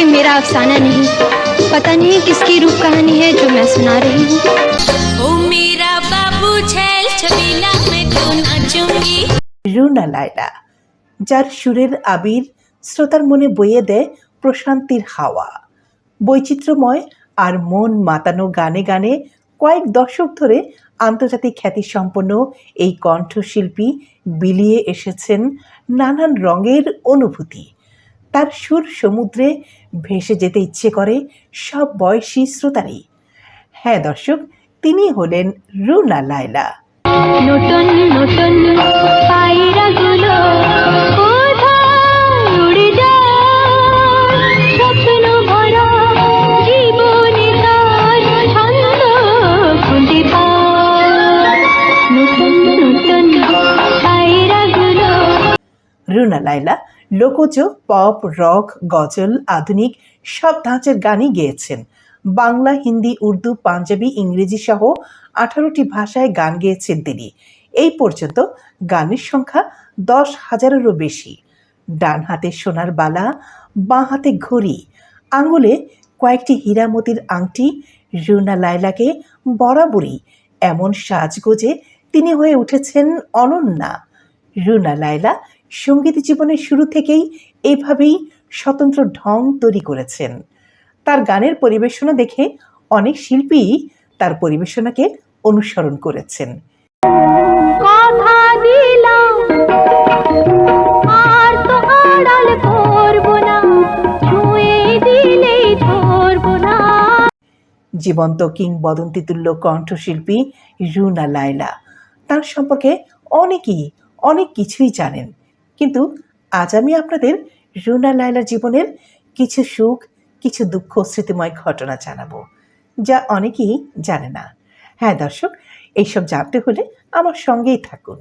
ये मेरा अफसाना नहीं पता नहीं किसकी रूप कहानी है जो मैं सुना रही हूँ ओ मेरा बाबू छैल छबीला मैं तो नाचूंगी রুনা লায়লা যার সুরের আবির শ্রোতার মনে বইয়ে দেয় প্রশান্তির হাওয়া বৈচিত্র্যময় আর মন মাতানো গানে গানে কয়েক দশক ধরে আন্তর্জাতিক খ্যাতিসম্পন্ন এই কণ্ঠশিল্পী বিলিয়ে এসেছেন নানান রঙের অনুভূতি তার সুর সমুদ্রে ভেসে যেতে ইচ্ছে করে সব বয়সী শ্রোতারই। হ্যাঁ দর্শক তিনি হলেন রুনা লায়লা। নতুন নতুন পায়রাগুলো রুনা লায়লা লোকজ, পপ, রক, গজল, আধুনিক, সব ধাঁচের গানই গেয়েছেন। বাংলা, হিন্দি, উর্দু, পাঞ্জাবি, ইংরেজি সহ আঠারোটি ভাষায় গান গেয়েছেন তিনি। এই পর্যন্ত গানের সংখ্যা দশ হাজারেরও বেশি। ডান হাতে সোনার বালা, বাঁ হাতে ঘড়ি, আঙুলে কয়েকটি হীরামতির আংটি, রুনা লায়লাকে বরাবরই এমন সাজগোজে তিনি হয়ে উঠেছেন অনন্যা। রুনা লায়লা সংগীত জীবনের শুরু থেকেই এইভাবেই স্বতন্ত্র ঢং তৈরি করেছেন। তার গানের পরিবেশনা দেখে অনেক শিল্পী তার পরিবেশনাকে অনুসরণ করেছেন। কথা দিলাম আর তো আড়াল করব না দিলেই ধরব না। জীবন্ত কিংবদন্তি তুল্য কণ্ঠশিল্পী রুনা লায়লা তার সম্পর্কে অনেকেই অনেক কিছুই জানেন। কিন্তু আজ আমি আপনাদের রুনা লায়লার জীবনের কিছু সুখ, কিছু দুঃখ, স্মৃতিময় ঘটনা জানাব, যা অনেকেই জানে না। হ্যাঁ দর্শক, এইসব জানতে হলে আমার সঙ্গেই থাকুন।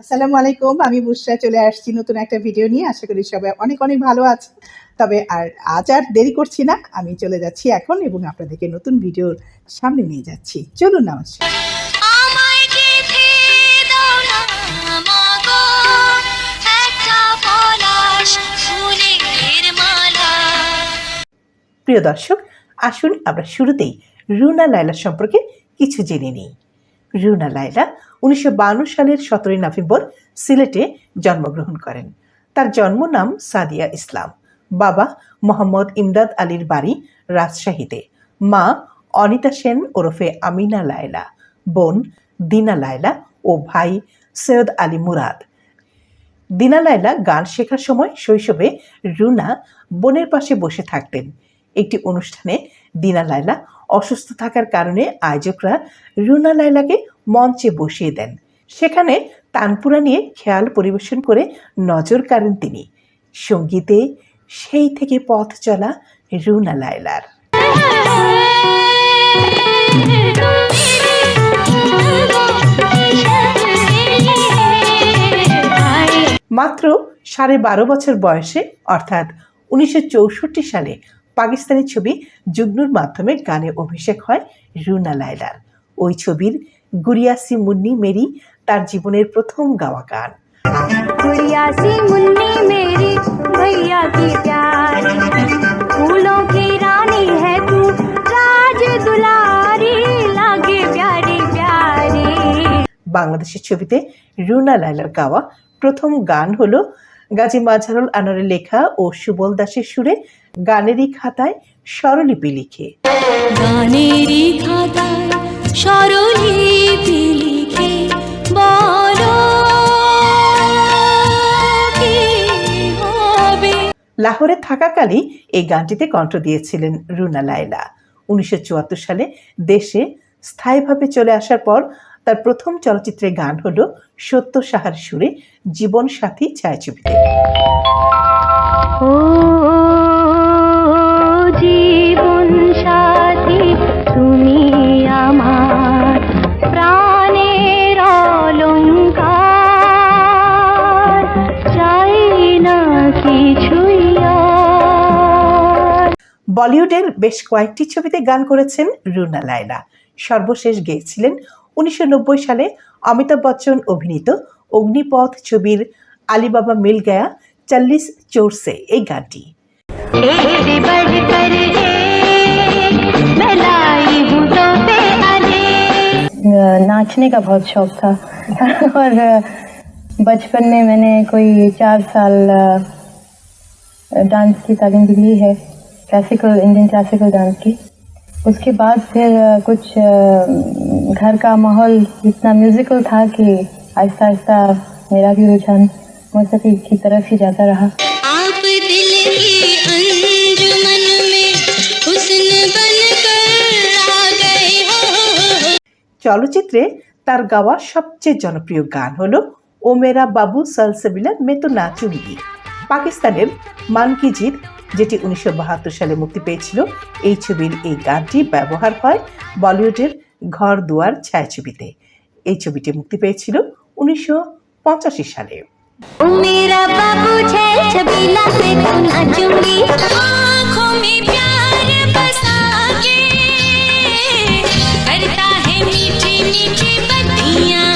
আসসালামু আলাইকুম, আমি বুসরা চলে আসছি নতুন একটা ভিডিও নিয়ে। আশা করি সবাই অনেক অনেক ভালো আছে। তবে আর, আজ আর দেরি করছি না। আমি চলে যাচ্ছি এখন এবং আপনাদেরকে নতুন ভিডিওর সামনে নিয়ে যাচ্ছি। চলুন না প্রিয় দর্শক, আসুন আমরা শুরুতেই রুনা লায়লা সম্পর্কে কিছু জেনে নিই। রুনা লায়লা উনিশশো সালের সতেরোই নভেম্বর সিলেটে জন্মগ্রহণ করেন। তার জন্ম নাম সাদিয়া ইসলাম। বাবা মোহাম্মদ ইমদাদ আলীর বাড়ি রাজশাহীতে। মা অনিতা সেন ওরফে আমিনা লায়লা। বোন দিনা লায়লা ও ভাই সৈয়দ আলী মুরাদ। দিনা লায়লা গান শেখার সময় শৈশবে রুনা বোনের পাশে বসে থাকতেন। একটি অনুষ্ঠানে দিনা লায়লা অসুস্থ থাকার কারণে আয়োজকরা রুনা লায়লাকে মঞ্চে বসিয়ে দেন। সেখানে তানপুরা নিয়ে খেয়াল পরিবেশন করে নজর কাড়েন তিনি। সঙ্গীতে সেই থেকে পথ চলা রুনা লায়লার। মাত্র সাড়ে বারো বছর বয়সে, অর্থাৎ উনিশশো চৌষট্টি সালে পাকিস্তানি ছবি যুগ্নুর মাধ্যমে গানে অভিষেক হয় রুনা লায়লার ওই ছবির গুরিয়াসি মুন্নি মেরি তার জীবনের প্রথম গাওয়া গান गुड़िया सी मुन्नी मेरी भैया की प्यारी फूलों की रानी है तू राज दुलारी लागे प्यारी प्यारी বাংলাদেশের ছবিতে রুনা লায়লার গাওয়া প্রথম গান হলো গাজী মাঝারুল আনোয়ারের লেখা ও সুবল দাসের সুরে গানেরই খাতায় স্বরলিপি লিখে। গানেরই খাতায় স্বরলিপি লিখে লাহোরে থাকাকালই এই গানটিতে কণ্ঠ দিয়েছিলেন রুনা লায়লা। উনিশশো চুয়াত্তর সালে দেশে স্থায়ীভাবে চলে আসার পর তার প্রথম চলচ্চিত্রের গান হল সত্য সাহার সুরে জীবন সাথী ছায়াছবিতে বলিউডের বেশ কয়েকটি ছবিতে গান করেছেন রুনা লায়লা সর্বশেষ গেয়েছিলেন উনিশশো সালে অমিতাভ বচ্চন অভিনীত অগ্নিপথ ছবির আলিবাবা মিল গায়া চল্লিশ চোরসে এই গানটি एक से बढ़कर एक मैं लाई हूँ तो पे अनेक अ, नाचने का बहुत शौक था और अ, बचपन में मैंने कोई चार साल अ, डांस की तालीम भी ली है क्लासिकल इंडियन क्लासिकल डांस की उसके बाद फिर अ, कुछ अ, घर का माहौल इतना म्यूजिकल था कि आहिस्ता आहिस्ता मेरा भी रुझान मौसीकी की तरफ ही जाता रहा आप दिल की अंजुमन में हुस्न बनकर आ गए हो চলচ্চিত্রে তার গাওয়া সবচেয়ে জনপ্রিয় গান হলো ও মেরা বাবু সালসেবিলা মে তো নাচুঙ্গি পাকিস্তানের মান কি জিত যেটি উনিশশো বাহাত্তর সালে মুক্তি পেয়েছিল এই ছবির এই গানটি ব্যবহার হয় বলিউডের ঘর দুয়ার ছায়াছবিতে এই ছবিটি মুক্তি পেয়েছিল উনিশশো পঁচাশি সালে ओ मेरा बाबू छैल छबीला मैं तो नाचूंगी आँखों में प्यार बसा के करता है मीठी मीठी बत्तियाँ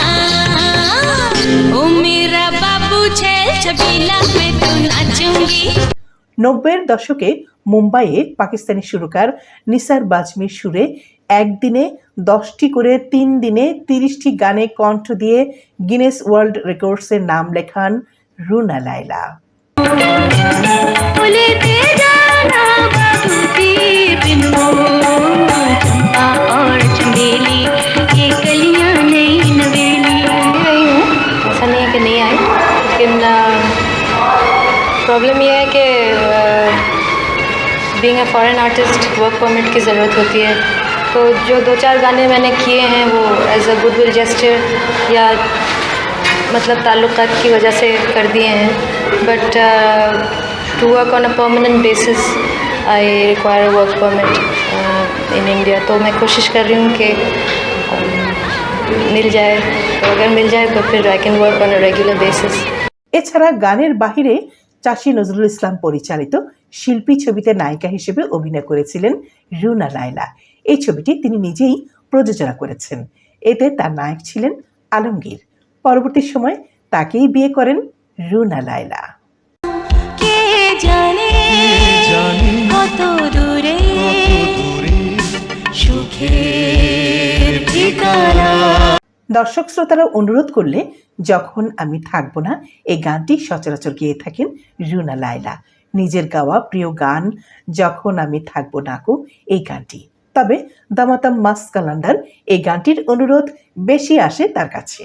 ओ मेरा बाबू छैल छबीला मैं तो नाचूंगी নব্বইয়ের দশকে মুম্বাইয়ে পাকিস্তানি সুরকার নিসার বাজমির সুরে একদিনে দশটি করে তিন দিনে তিরিশটি গানে কণ্ঠ দিয়ে গিনেস ওয়ার্ল্ড রেকর্ডসের নাম লেখান রুনা লাইলা बोलते जाना बाबू की बिनो चंपा और चमेली ये कलियां नई नवेली आई हूँ ऐसा नहीं है कि नहीं आई लेकिन प्रॉब्लम ये है कि being a foreign artist work permit की ज़रूरत होती है तो जो दो चार गाने मैंने किए हैं वो एज अ गुडविल जेस्टर या मतलब ताल्लुकात की वजह से कर दिए हैं but to work on a permanent basis I require work permit in India तो मैं कोशिश कर रही हूँ कि um, मिल जाए तो अगर मिल जाए तो फिर I can work on a regular basis এছাড়া গানের বাহিরে চাষী নজরুল ইসলাম পরিচালিত শিল্পী ছবিতে নায়িকা হিসেবে অভিনয় করেছিলেন রুনা লায়লা। এই ছবিটি তিনি নিজেই প্রযোজনা করেছেন। এতে তার নায়ক ছিলেন আলমগীর। পরবর্তী সময় তাকেই বিয়ে করেন রুনা লায়লা। কে জানে কত দূরে সুখের ঠিকানা? দর্শক শ্রোতারা অনুরোধ করলে যখন আমি থাকব না এই গানটি সচরাচর গেয়ে থাকেন রুনা লায়লা। নিজের গাওয়া প্রিয় গান যখন আমি থাকব নাকু এই গানটি। তবে দামাতাম মাস কালান্ডার এই গানটির অনুরোধ বেশি আসে তার কাছে।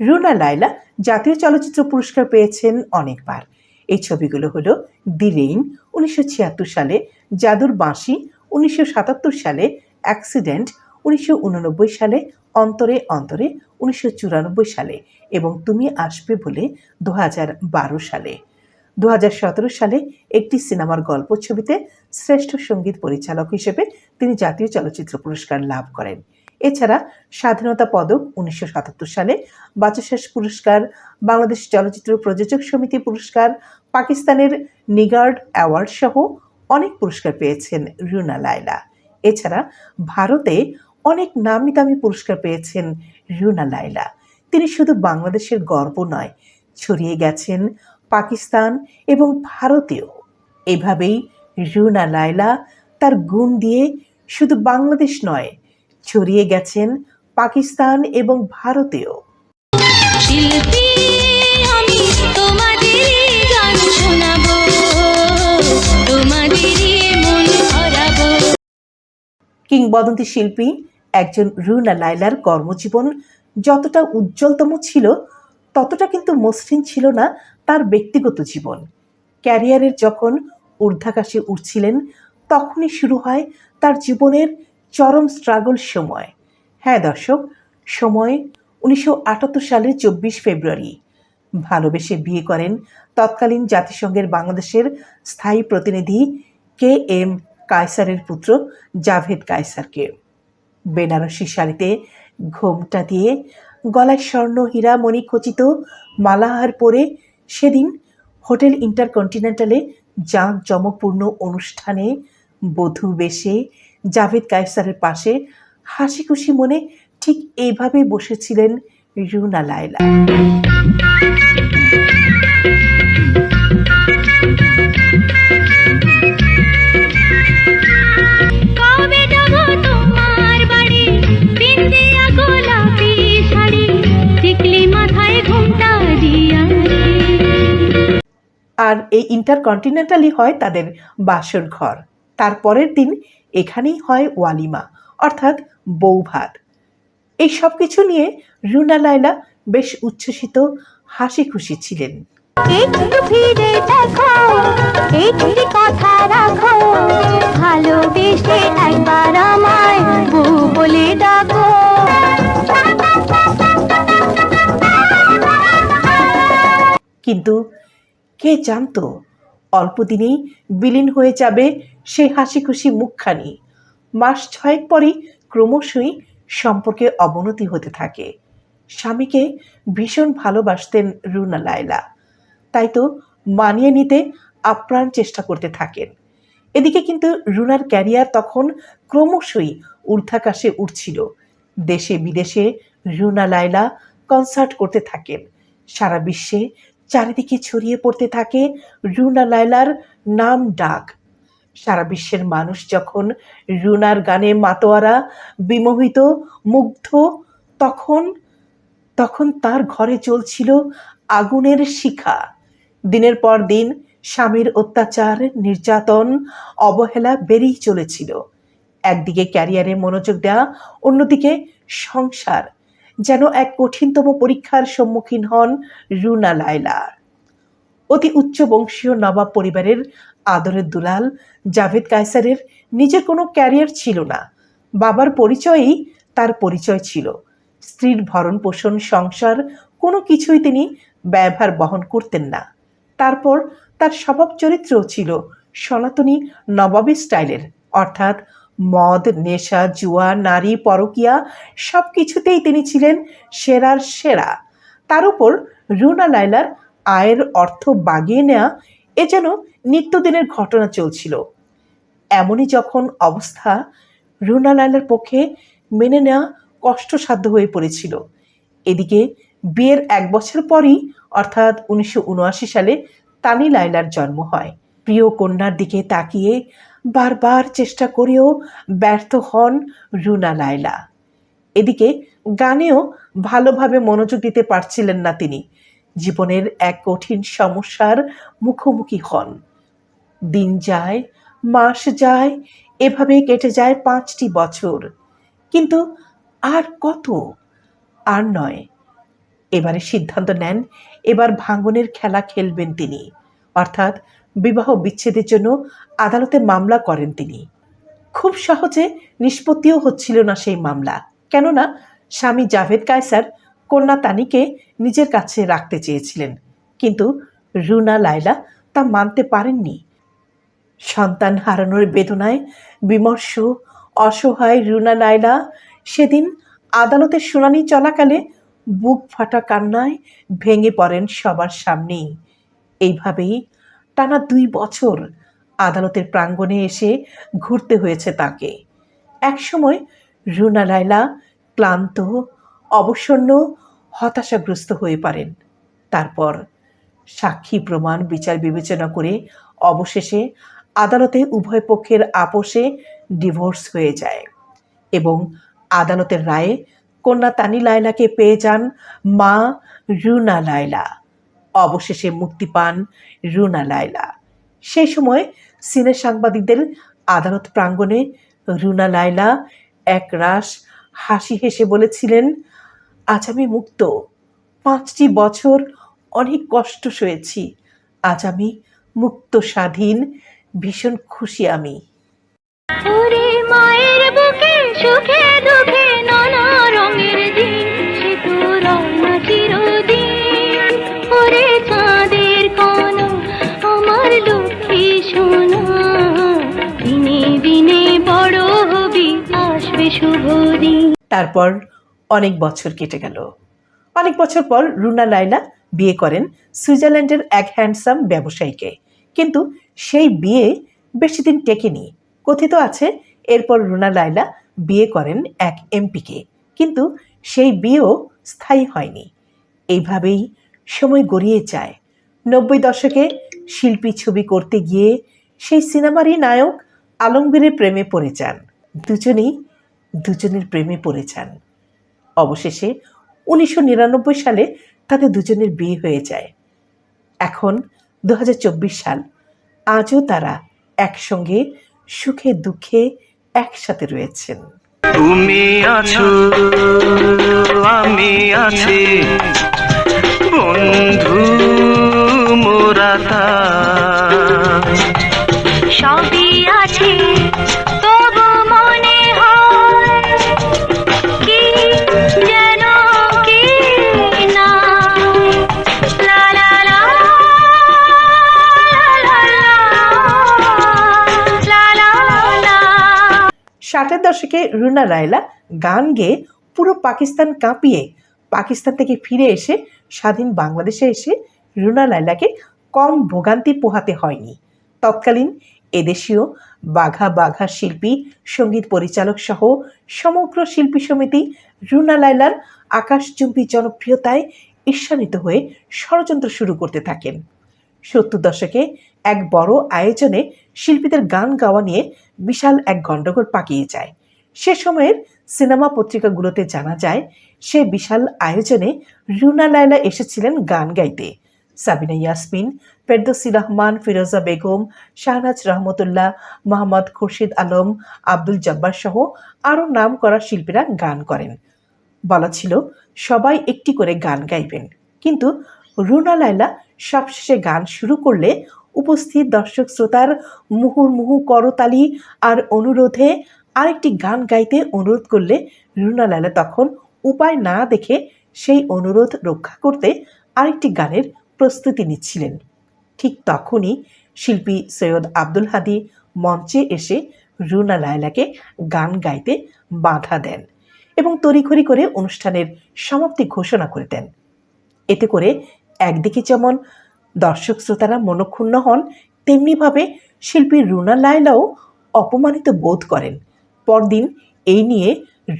রুনা লায়লা জাতীয় চলচ্চিত্র পুরস্কার পেয়েছেন অনেকবার। এই ছবিগুলো হলো দি রেইন উনিশশো সালে জাদুর বাঁশি উনিশশো সাতাত্তর সালে অ্যাক্সিডেন্ট, উনিশশো উননব্বই সালে অন্তরে অন্তরে, উনিশশো চুরানব্বই সালে এবং তুমি আসবে বলে দু সালে। দু হাজার সতেরো সালে একটি সিনেমার গল্প ছবিতে শ্রেষ্ঠ সংগীত পরিচালক হিসেবে তিনি জাতীয় চলচ্চিত্র পুরস্কার লাভ করেন। এছাড়া স্বাধীনতা পদক উনিশশো সাতাত্তর সালে, বাচসাস পুরস্কার, বাংলাদেশ চলচ্চিত্র প্রযোজক সমিতি পুরস্কার, পাকিস্তানের নিগার্ড অ্যাওয়ার্ড সহ অনেক পুরস্কার পেয়েছেন রুনা লায়লা। এছাড়া ভারতে অনেক নামি দামি পুরস্কার পেয়েছেন রুনা লায়লা। তিনি শুধু বাংলাদেশের গর্ব নয়, ছড়িয়ে গেছেন পাকিস্তান এবং ভারতেও। এভাবেই রুনা লায়লা তার গুণ দিয়ে শুধু বাংলাদেশ নয়, ছড়িয়ে গেছেন পাকিস্তান এবং ভারতেও। কিংবদন্তি শিল্পী একজন রুনা লাইলার কর্মজীবন যতটা উজ্জ্বলতম ছিল, ততটা কিন্তু মসৃণ ছিল না তার ব্যক্তিগত জীবন। ক্যারিয়ারের যখন ঊর্ধ্বাকাশে উঠছিলেন, তখনই শুরু হয় তার জীবনের চরম স্ট্রাগল সময়। হ্যাঁ দর্শক, সময় উনিশশো আটাত্তর সালের চব্বিশ ফেব্রুয়ারি। ভালোবেসে বিয়ে করেন তৎকালীন জাতিসংঘের বাংলাদেশের স্থায়ী প্রতিনিধি কে এম কায়সারের পুত্র জাভেদ কায়সারকে। বেনারসি শাড়িতে ঘোমটা দিয়ে গলায় স্বর্ণ হীরা মণি খচিত মালাহার পরে সেদিন হোটেল ইন্টারকন্টিনেন্টালে জাঁক জমকপূর্ণ অনুষ্ঠানে বধূ বেশে জাভেদ কায়সারের পাশে হাসি খুশি মনে ঠিক এইভাবে বসেছিলেন রুনা লায়লা। আর এই ইন্টারকন্টিনেন্টালই হয় তাদের বাসর ঘর। তারপরের দিন এখানেই হয় ওয়ালিমা অর্থাৎ বৌভাত। এই সব কিছু নিয়ে রুনা লায়লা বেশ উচ্ছ্বসিত হাসি খুশি ছিলেন। একটু ফিরে দেখো একটি কথা রাখো ভালোবেসে একবার আমায় বউ বলে ডাকো। কিন্তু কে জানতো? অল্প দিনেই বিলীন হয়ে যাবে সে হাসি খুশি মুখখানি। মাস ছয়েক পরই ক্রমশই সম্পর্কে অবনতি হতে থাকে। স্বামীকে ভীষণ ভালোবাসতেন রুনা লায়লা। তাই তো মানিয়ে নিতে আপ্রাণ চেষ্টা করতে থাকেন। এদিকে কিন্তু রুনার ক্যারিয়ার তখন ক্রমশই ঊর্ধ্বাকাশে উঠছিল। দেশে বিদেশে রুনা লায়লা কনসার্ট করতে থাকেন। সারা বিশ্বে চারিদিকে ছড়িয়ে পড়তে থাকে রুনা লায়লার নাম ডাক। সারা বিশ্বের মানুষ যখন রুনার গানে মাতোয়ারা, বিমোহিত, মুগ্ধ, তখন তখন তার ঘরে চলছিল আগুনের শিখা। দিনের পর দিন স্বামীর অত্যাচার, নির্যাতন, অবহেলা বেড়েই চলেছিল। একদিকে ক্যারিয়ারে মনোযোগ দেওয়া, অন্যদিকে সংসার। যেন এক কঠিনতম পরীক্ষার সম্মুখীন হন রুনা লায়লা। অতি উচ্চ বংশীয় নবাব পরিবারের আদরের দুলাল জাভেদ কায়সারের নিজের কোনো ক্যারিয়ার ছিল না। বাবার পরিচয়ই তার পরিচয় ছিল। স্ত্রীর ভরণ পোষণ সংসার, কোনো কিছুই তিনি ব্যবহার বহন করতেন না। তারপর তার স্বভাব চরিত্রও ছিল সনাতনী নবাবী স্টাইলের, অর্থাৎ মদ, নেশা, জুয়া, নারী, পরকিয়া সব কিছুতেই তিনি ছিলেন সেরার সেরা। তার উপর রুনা লায়লার আয়ের অর্থ বাগিয়ে নেওয়া এ যেন নিত্যদিনের ঘটনা চলছিল। এমনই যখন অবস্থা রুনা লায়লার পক্ষে মেনে নেওয়া কষ্টসাধ্য হয়ে পড়েছিল। এদিকে বিয়ের এক বছর পরই, অর্থাৎ উনিশশো উনআশি সালে তানি লায়লার জন্ম হয়। প্রিয় কন্যার দিকে তাকিয়ে বারবার চেষ্টা করেও ব্যর্থ হন রুনা লায়লা। এদিকে গানেও ভালোভাবে মনোযোগ দিতে পারছিলেন না তিনি। জীবনের এক কঠিন সমস্যার মুখোমুখি হন। দিন যায়, মাস যায়, এভাবে কেটে যায় পাঁচটি বছর। কিন্তু আর কত? আর নয়। এবারে সিদ্ধান্ত নেন, এবার ভাঙনের খেলা খেলবেন তিনি। অর্থাৎ বিবাহ বিচ্ছেদের জন্য আদালতে মামলা করেন তিনি। খুব সহজে নিষ্পত্তিও হচ্ছিল না সেই মামলা। কেননা, স্বামী জাভেদ কায়সার কন্যা তানিকে নিজের কাছে রাখতে চেয়েছিলেন। কিন্তু রুনা লায়লা তা মানতে পারেননি। সন্তান হারানোর বেদনায় বিমর্ষ, অসহায় রুনা লায়লা সেদিন আদালতের শুনানি চলাকালে বুক ফাটা কান্নায় ভেঙে পড়েন সবার সামনেই। এইভাবেই টানা দুই বছর আদালতের প্রাঙ্গণে এসে ঘুরতে হয়েছে তাকে। একসময় রুনা লায়লা ক্লান্ত, অবসন্ন, হতাশাগ্রস্ত হয়ে পারেন তারপর সাক্ষী প্রমাণ, বিচার বিবেচনা করে অবশেষে আদালতে উভয় পক্ষের আপোষে ডিভোর্স হয়ে যায় এবং আদালতের রায়ে কন্যা তানি লায়লাকে পেয়ে যান মা রুনা লায়লা। অবশেষে মুক্তি পান রুনা লায়লা। সেই সময় সিনে সাংবাদিকদের আদালত প্রাঙ্গণে রুনা লায়লা এক রাস হাসি হেসে বলেছিলেন, আজ আমি মুক্ত। পাঁচটি বছর অনেক কষ্ট সয়েছি। আজ আমি মুক্ত স্বাধীন, ভীষণ খুশি আমি। মায়ের বুকে সুখে দুঃখে তারপর অনেক বছর কেটে গেল। অনেক বছর পর রুনা লায়লা বিয়ে করেন সুইজারল্যান্ডের এক হ্যান্ডসাম ব্যবসায়ীকে। কিন্তু সেই বিয়ে বেশি দিন টেকেনি। কথিত আছে, এরপর রুনা লায়লা বিয়ে করেন এক এমপিকে। কিন্তু সেই বিয়েও স্থায়ী হয়নি। এইভাবেই সময় গড়িয়ে যায়। নব্বই দশকে শিল্পী ছবি করতে গিয়ে সেই সিনেমারই নায়ক আলমগীরের প্রেমে পড়ে যান। দুজনেই দুজনের প্রেমে পড়ে যান অবশেষে উনিশশো নিরানব্বই সালে তাদের দুজনের বিয়ে হয়ে যায়। এখন দু হাজার চব্বিশ সাল। আজও তারা একসঙ্গে সুখে দুঃখে একসাথে রয়েছেন। তুমি আছো আমি আছি। বন্ধু মোরা তাই। সবই আছে দশকে রুনা লায়লা গান গেয়ে পুরো পাকিস্তান কাঁপিয়ে পাকিস্তান থেকে ফিরে এসে স্বাধীন বাংলাদেশে এসে রুনা লায়লাকে কম ভোগান্তি পোহাতে হয়নি। তৎকালীন এদেশীয় বাঘা বাঘা শিল্পী, সংগীত পরিচালক সহ সমগ্র শিল্পী সমিতি রুনা লায়লার আকাশচুম্বী জনপ্রিয়তায় ঈর্ষান্বিত হয়ে ষড়যন্ত্র শুরু করতে থাকেন। সত্তর দশকে এক বড় আয়োজনে শিল্পীদের গান গাওয়া নিয়ে বিশাল এক গণ্ডগোল পাকিয়ে যায়। সে সময়ের সিনেমা পত্রিকাগুলোতে জানা যায়, সে বিশাল আয়োজনে রুনা লায়লা এসেছিলেন গান গাইতে। সাবিনা ইয়াসমিন, ফেরদৌসি রহমান, ফিরোজা বেগম, শাহনাজ রহমতুল্লাহ, মোহাম্মদ খুরশিদ আলম, আব্দুল জব্বার সহ আরও নাম করা শিল্পীরা গান করেন। বলা ছিল, সবাই একটি করে গান গাইবেন। কিন্তু রুনা লায়লা সবশেষে গান শুরু করলে উপস্থিত দর্শক শ্রোতার মুহুর্মুহু করতালি আর অনুরোধে আরেকটি গান গাইতে অনুরোধ করলে রুনা লায়লা তখন উপায় না দেখে সেই অনুরোধ রক্ষা করতে আরেকটি গানের প্রস্তুতি নিচ্ছিলেন। ঠিক তখনই শিল্পী সৈয়দ আব্দুল হাদি মঞ্চে এসে রুনা লায়লাকে গান গাইতে বাধা দেন এবং তড়িঘড়ি করে অনুষ্ঠানের সমাপ্তি ঘোষণা করে দেন। এতে করে একদিকে যেমন দর্শক শ্রোতারা মনক্ষুণ্ণ হন, তেমনিভাবে শিল্পী রুনা লায়লাও অপমানিত বোধ করেন। পরদিন এই নিয়ে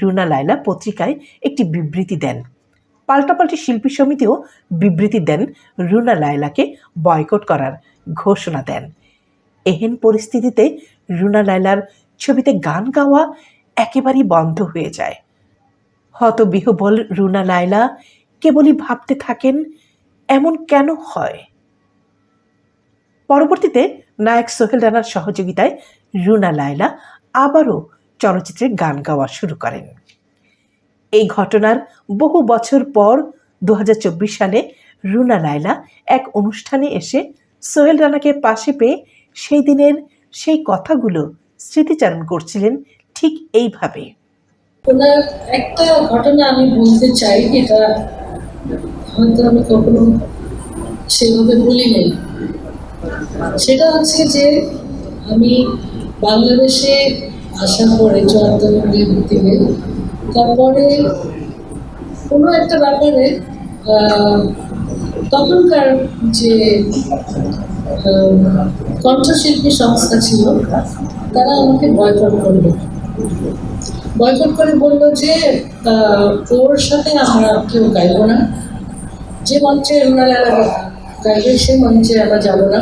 রুনা লায়লা পত্রিকায় একটি বিবৃতি দেন। পাল্টাপাল্টি শিল্পী সমিতিও বিবৃতি দেন রুনা লায়লাকে বয়কট করার ঘোষণা দেন। এহেন পরিস্থিতিতে রুনা লায়লার ছবিতে গান গাওয়া একেবারেই বন্ধ হয়ে যায়। হতবিহবল রুনা লায়লা কেবলই ভাবতে থাকেন, এমন কেন হয়? পরবর্তীতে নায়ক সোহেল রানার সহযোগিতায় রুনা লায়লা আবারও চলচ্চিত্রে গান গাওয়া শুরু করেন। এই ঘটনার বহু বছর পর দু হাজার চব্বিশ সালে রুনা লায়লা এক অনুষ্ঠানে এসে সোহেল রানাকে পাশে পেয়ে সেই দিনের সেই কথাগুলো স্মৃতিচারণ করছিলেন ঠিক এইভাবে। একটা ঘটনা আমি বলতে চাই, যেটা হয়তো আমি কখনো সেভাবে বলি নাই সেটা হচ্ছে যে আমি বাংলাদেশে আসার পরে চুয়াত্তরের ভিত্তিতে তারপরে কোনো একটা ব্যাপারে তখনকার যে কণ্ঠশিল্পী সংস্থা ছিল, তারা আমাকে বয়কট করল বয়কট করে বলল যে ওর সাথে আমরা কেউ গাইবো না। যে মঞ্চে ওনারা গাইবে, সে মঞ্চে আমরা যাব না।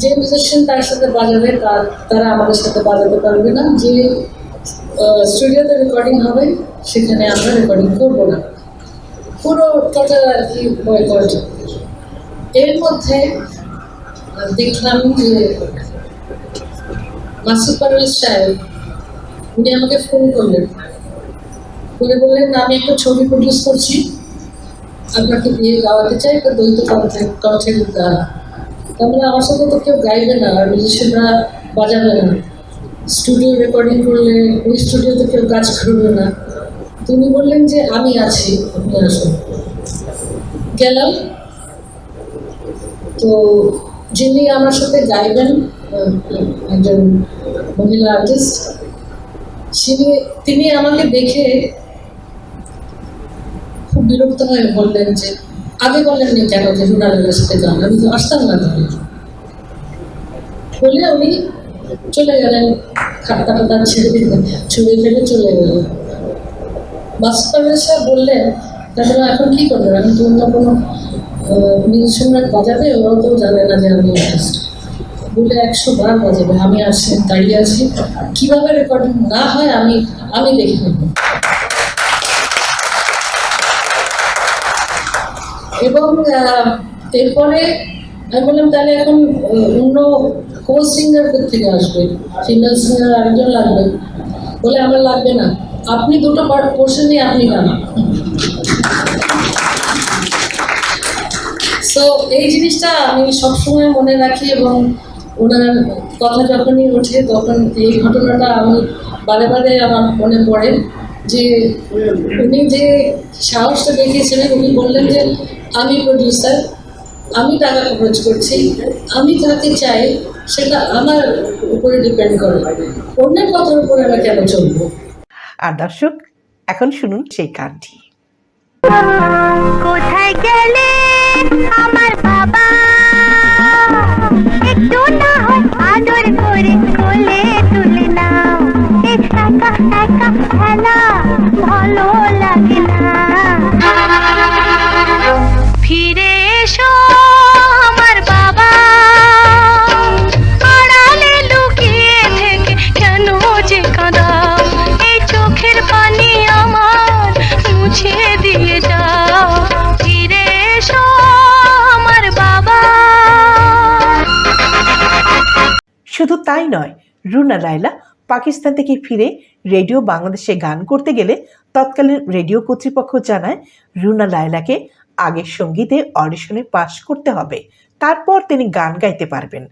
যে মিউজিশিয়ান তার সাথে বাজাবে, তার, তারা আমাদের সাথে বাজাতে পারবে না। যে স্টুডিওতে রেকর্ডিং হবে, সেখানে আমরা রেকর্ডিং করব না। পুরো টোটাল আর কি বয়কট এর মধ্যে দেখলাম যে মাসুদ পারভেজ সাহেব, উনি আমাকে ফোন করলেন। করে বললেন, আমি একটা ছবি প্রডিউস করছি। আপনাকে দিয়ে গাওয়াতে চাই, একটা দ্বৈত কণ্ঠে কণ্ঠে দিতে তারপরে আমার সাথে তো কেউ গাইবে না, আর মিউজিশিয়ানরা বাজাবে না। স্টুডিও রেকর্ডিং করলে ওই স্টুডিওতে কেউ কাজ করবে না। তুমি বললেন যে আমি আছি আপনি আসুন গেলাম। তো যিনি আমার সাথে গাইবেন একজন মহিলা আর্টিস্ট তিনি তিনি আমাকে দেখে খুব বিরক্ত হয়ে বললেন যে আগে বলেননি কেন যে রুনালের সাথে গান আমি তো আসতাম না তাহলে। বলে উনি চলে গেলেন খাতা টাতা ছেড়ে দিলেন ছুঁড়ে ফেলে চলে গেলেন। মাস্টার সাহেব বললেন, তাহলে এখন কি করবেন? আমি তো অন্য কোনো মিউজিশিয়ানরা বাজাবে, ওরাও তো জানে না যে আমি আর্টিস্ট বলে, একশো বার বাজাবে, আমি আসি দাঁড়িয়ে আছি। কীভাবে রেকর্ডিং না হয়, আমি আমি দেখে নেব। এবং এরপরে আমি বললাম, তাহলে এখন অন্য কো সিঙ্গার থেকে আসবে? ফিমেল সিঙ্গার আরেকজন লাগবে। বলে, আমার লাগবে না। আপনি দুটো পোর্শন নিয়ে আপনি গান তো এই জিনিসটা আমি সবসময় মনে রাখি এবং ওনার কথা যখনই ওঠে, তখন এই ঘটনাটা আমি বারে বারে আমার মনে পড়ে যে উনি যে সাহসটা দেখিয়েছিলেন, উনি বললেন যে আমি প্রডিউসার আমি টাকা খরচ করছি। আমি যাতে চাই সেটা আমার উপরে ডিপেন্ড করে। অন্যের কথার উপরে আমি কেন চলবো? আর দর্শক এখন শুনুন সেই গানটি। কোথায় গেলে তাই নয়। রুনা লায়লা পাকিস্তান থেকে ফিরে রেডিও বাংলাদেশে গান করতে গেলে তৎকালীন রেডিও কর্তৃপক্ষ জানায়, রুনা লায়লাকে আগে সঙ্গীতে অডিশনে পাশ করতে হবে, তারপর তিনি গান গাইতে পারবেন।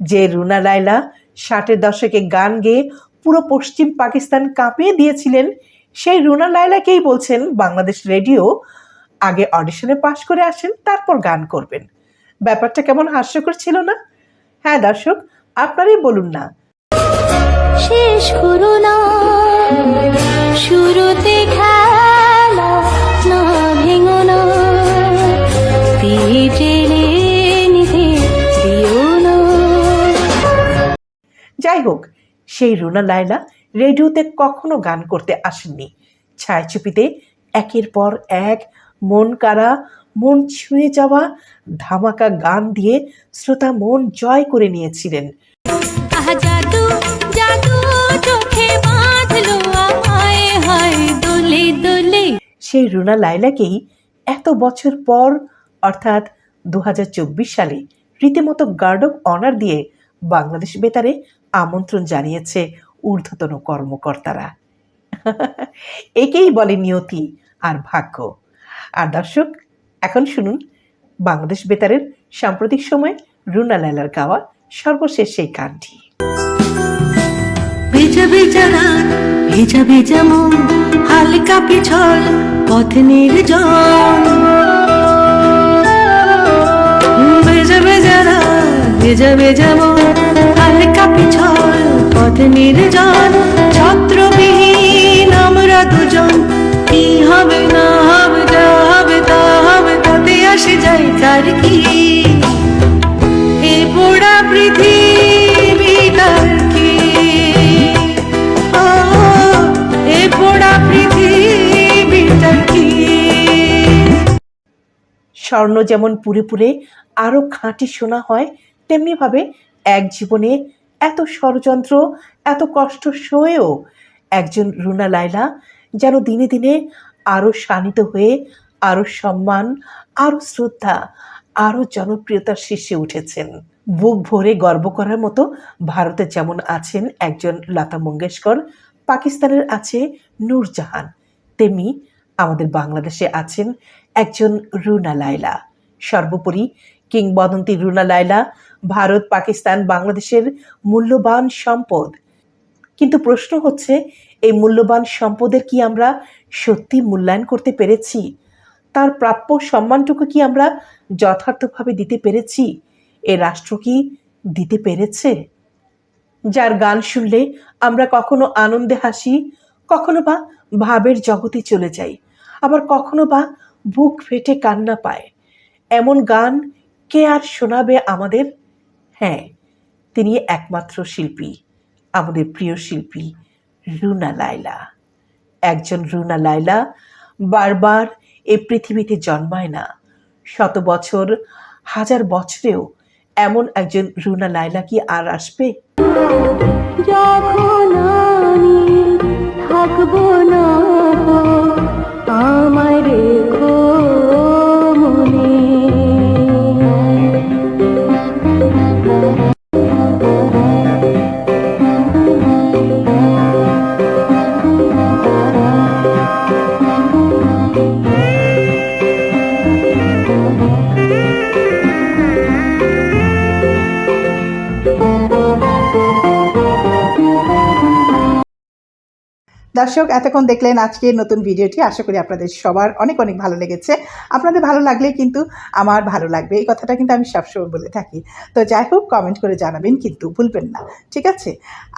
যে রুনা লায়লা ষাটের দশকে গান গেয়ে পুরো পশ্চিম পাকিস্তান কাঁপিয়ে দিয়েছিলেন, সেই রুনা লায়লাকেই বলছেন বাংলাদেশ রেডিও আগে অডিশনে পাশ করে আসেন, তারপর গান করবেন। ব্যাপারটা কেমন হাস্যকর ছিল না? হ্যাঁ দর্শক আপনারই বলুন না। শেষ করো না। শুরুতে খেলা না ভেঙো না। যাই হোক সেই রুনা লায়লা রেডিওতে কখনো গান করতে আসেননি। ছায়াছবিতে একের পর এক মন কারা মন ছুঁয়ে যাওয়া ধামাকা গান দিয়ে শ্রোতা মন জয় করে নিয়েছিলেন। সেই রুনা লায়লাকেই এত বছর পর, অর্থাৎ দু হাজার চব্বিশ সালে, রীতিমতো গার্ড অফ অনার দিয়ে বাংলাদেশ বেতারে আমন্ত্রণ জানিয়েছে ঊর্ধ্বতন কর্মকর্তারা। একেই বলে নিয়তি আর ভাগ্য। আর দর্শক, এখন শুনুন বাংলাদেশ বেতারের সাম্প্রতিক সময় রুনা লায়লার গাওয়া সর্বশেষ সেই গানটি। ভেজা ভেজা রাত, ভেজা ভেজা মন, হালকা পিছল পথ নির্জন ভেজা ভেজা রাত, ভেজা ভেজা মন, হালকা পিছল পথ নির্জন ছত্রবিহীন আমরা দুজন, কি হবে না হবে, যা হবে তা হবে, তাতে আসে যাই তার কি? এ পোড়া পৃথিবীটার স্বর্ণ যেমন পুরে পুরে আরও খাঁটি শোনা হয়, তেমনিভাবে এক জীবনে এত ষড়যন্ত্র, এত কষ্ট সয়েও একজন রুনা লায়লা যেন দিনে দিনে আরও শানিত হয়ে আরও সম্মান আরও শ্রদ্ধা আরও জনপ্রিয়তার শীর্ষে উঠেছেন। বুক ভরে গর্ব করার মতো ভারতে যেমন আছেন একজন লতা মঙ্গেশকর, পাকিস্তানের আছে নূরজাহান, তেমনি আমাদের বাংলাদেশে আছেন একজন রুনা লায়লা। সর্বোপরি কিংবদন্তি রুনা লায়লা ভারত, পাকিস্তান, বাংলাদেশের মূল্যবান সম্পদ। কিন্তু প্রশ্ন হচ্ছে, এই মূল্যবান সম্পদের কি আমরা সত্যি মূল্যায়ন করতে পেরেছি? তার প্রাপ্য সম্মানটুকু কি আমরা যথার্থভাবে দিতে পেরেছি? এ রাষ্ট্র কি দিতে পেরেছে? যার গান শুনলে আমরা কখনো আনন্দে হাসি, কখনো বা ভাবের জগতে চলে যাই। আবার কখনো বা বুক ফেটে কান্না পায়। এমন গান কে আর শোনাবে আমাদের? হ্যাঁ তিনি একমাত্র শিল্পী, আমাদের প্রিয় শিল্পী রুনা লায়লা। একজন রুনা লায়লা বারবার এ পৃথিবীতে জন্মায় না। শত বছর, হাজার বছরেও এমন একজন রুনা লায়লা কি আর আসবে? থাকব না। দর্শক, এতক্ষণ দেখলেন আজকের নতুন ভিডিওটি। আশা করি আপনাদের সবার অনেক অনেক ভালো লেগেছে। আপনাদের ভালো লাগলে কিন্তু আমার ভালো লাগবে। এই কথাটা কিন্তু আমি সবসময় বলে থাকি। তো যাই হোক কমেন্ট করে জানাবেন কিন্তু ভুলবেন না। ঠিক আছে?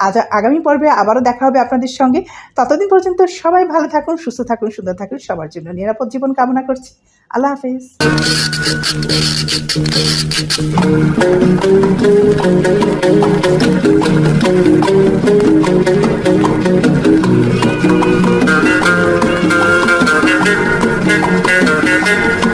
আজ আগামী পর্বে আবারও দেখা হবে আপনাদের সঙ্গে। ততদিন পর্যন্ত সবাই ভালো থাকুন, সুস্থ থাকুন, সুন্দর থাকুন। সবার জন্য নিরাপদ জীবন কামনা করছি। আল্লাহ হাফেজ। Thank you.